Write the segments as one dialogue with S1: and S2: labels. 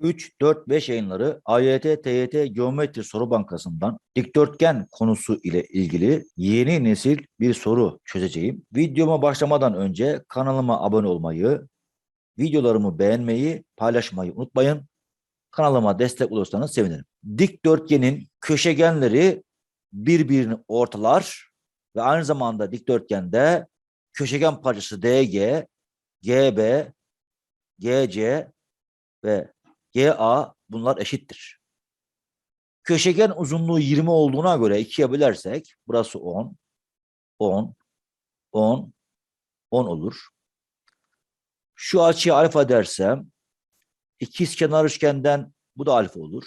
S1: 3, 4, 5 yayınları AYT, TYT Geometri Soru Bankası'ndan dikdörtgen konusu ile ilgili yeni nesil bir soru çözeceğim. Videoma başlamadan önce kanalıma abone olmayı, videolarımı beğenmeyi, paylaşmayı unutmayın. Kanalıma destek olursanız sevinirim. Dikdörtgenin köşegenleri birbirini ortalar ve aynı zamanda dikdörtgende köşegen parçası DG, GB, GC ve GA bunlar eşittir. Köşegen uzunluğu 20 olduğuna göre ikiye bölersek burası 10, 10, 10, 10 olur. Şu açıya alfa dersem ikizkenar üçgenden bu da alfa olur.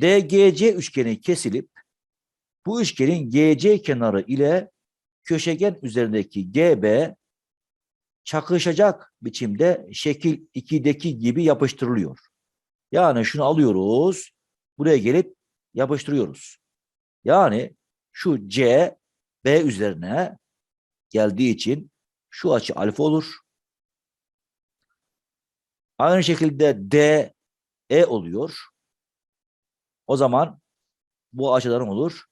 S1: DGC üçgeni kesilip bu üçgenin GC kenarı ile köşegen üzerindeki GB çakışacak biçimde şekil 2'deki gibi yapıştırılıyor. Yani şunu alıyoruz, buraya gelip yapıştırıyoruz. Yani şu C, B üzerine geldiği için şu açı alfa olur. Aynı şekilde D, E oluyor. O zaman bu açıların olur,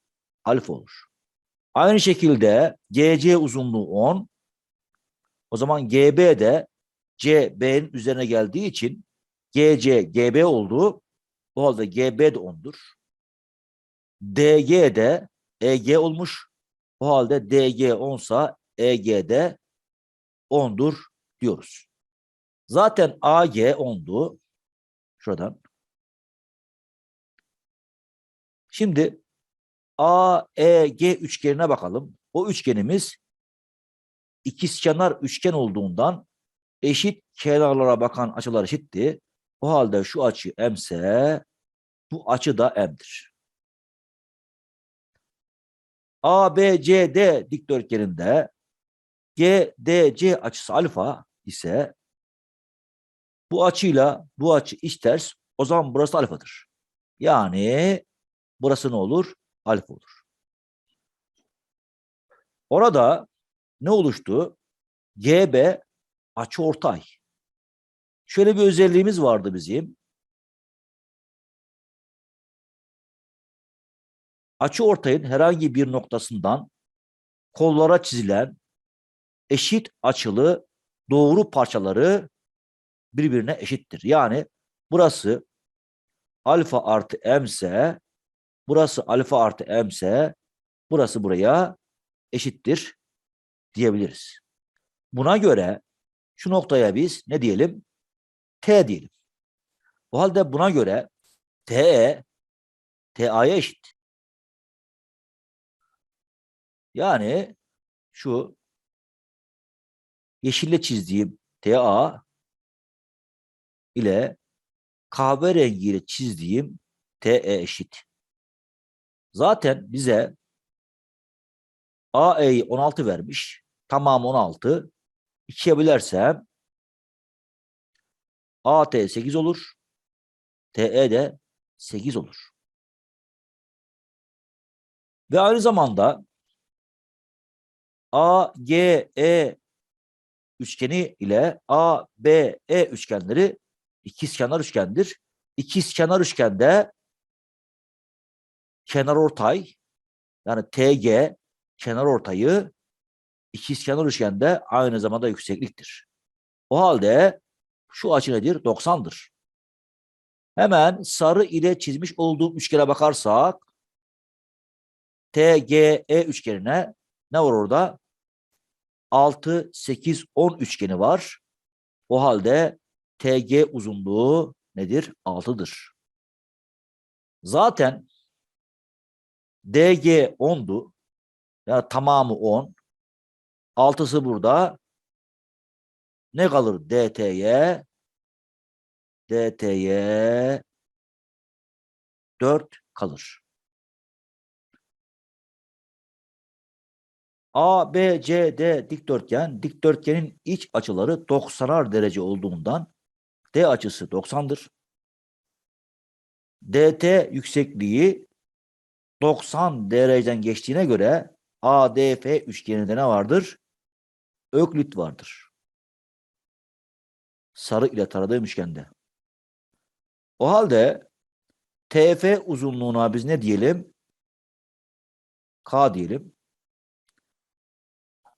S1: alfa olur. Aynı şekilde GC uzunluğu 10. O zaman GB de CB'nin üzerine geldiği için GC, GB oldu. O halde GB de 10'dur. DG de EG olmuş. O halde DG 10 sa EG de 10'dur diyoruz. Zaten AG 10'du. Şuradan. Şimdi AEG üçgenine bakalım. O üçgenimiz ikizkenar üçgen olduğundan eşit kenarlara bakan açılar eşitti. O halde şu açı M ise bu açı da M'dir. ABCD dikdörtgeninde GDC açısı alfa ise bu açıyla bu açı iç ters o zaman burası alfadır. Yani burası ne olur? Alfa olur. Orada ne oluştu? GB açıortay. Şöyle bir özelliğimiz vardı bizim. Açıortayın herhangi bir noktasından kollara çizilen eşit açılı doğru parçaları birbirine eşittir. Yani burası alfa artı m ise burası alfa artı m ise burası buraya eşittir diyebiliriz. Buna göre şu noktaya biz ne diyelim? T diyelim. O halde buna göre TE TA'ya eşit. Yani şu yeşille çizdiğim TA ile kahverengiyle çizdiğim TE eşit. Zaten bize AE'yi 16 vermiş. Tamam 16. 2'ye bölersem AT 8 olur. TE de 8 olur. Ve aynı zamanda AGE üçgeni ile ABE üçgenleri ikizkenar üçgendir. İkizkenar üçgende kenar ortay yani TG kenar ortayı ikizkenar üçgende aynı zamanda yüksekliktir. O halde şu açı nedir? 90'dır. Hemen sarı ile çizmiş olduğum üçgene bakarsak TGE üçgenine ne var orada? 6, 8, 10 üçgeni var. O halde TG uzunluğu nedir? 6'dır. Zaten DG 10'du. Yani tamamı 10. 6'sı burada. Ne kalır DT'ye? DT'ye 4 kalır. ABCD dikdörtgen, dikdörtgenin iç açıları 90'ar derece olduğundan D açısı 90'dır. DT yüksekliği 90 dereceden geçtiğine göre ADF üçgeninde ne vardır? Öklit vardır. Sarı ile taradığım üçgende. O halde TF uzunluğuna biz ne diyelim? K diyelim.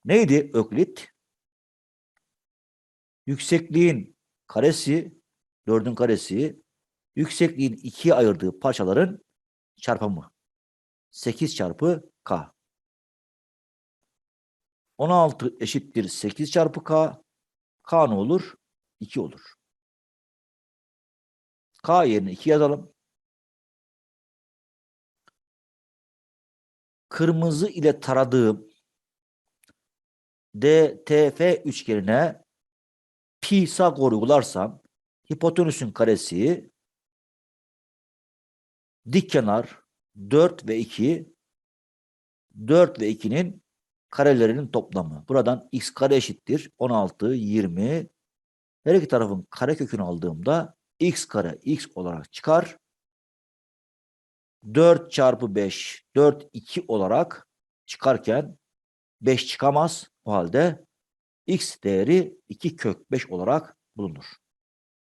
S1: Neydi Öklit? Yüksekliğin karesi, dördün karesi, yüksekliğin ikiye ayırdığı parçaların çarpımı. 8 çarpı K. 16 eşittir 8 çarpı K. K ne olur? 2 olur. K yerine 2 yazalım. Kırmızı ile taradığım DTF üçgenine Pisagor uygularsam hipotenüsün karesi dik kenar 4 ve 2 4 ve 2'nin karelerinin toplamı. Buradan x kare eşittir 16, 20. Her iki tarafın kare kökünü aldığımda x kare x olarak çıkar. 4 çarpı 5, 4, 2 olarak çıkarken 5 çıkamaz. O halde x değeri 2 kök 5 olarak bulunur.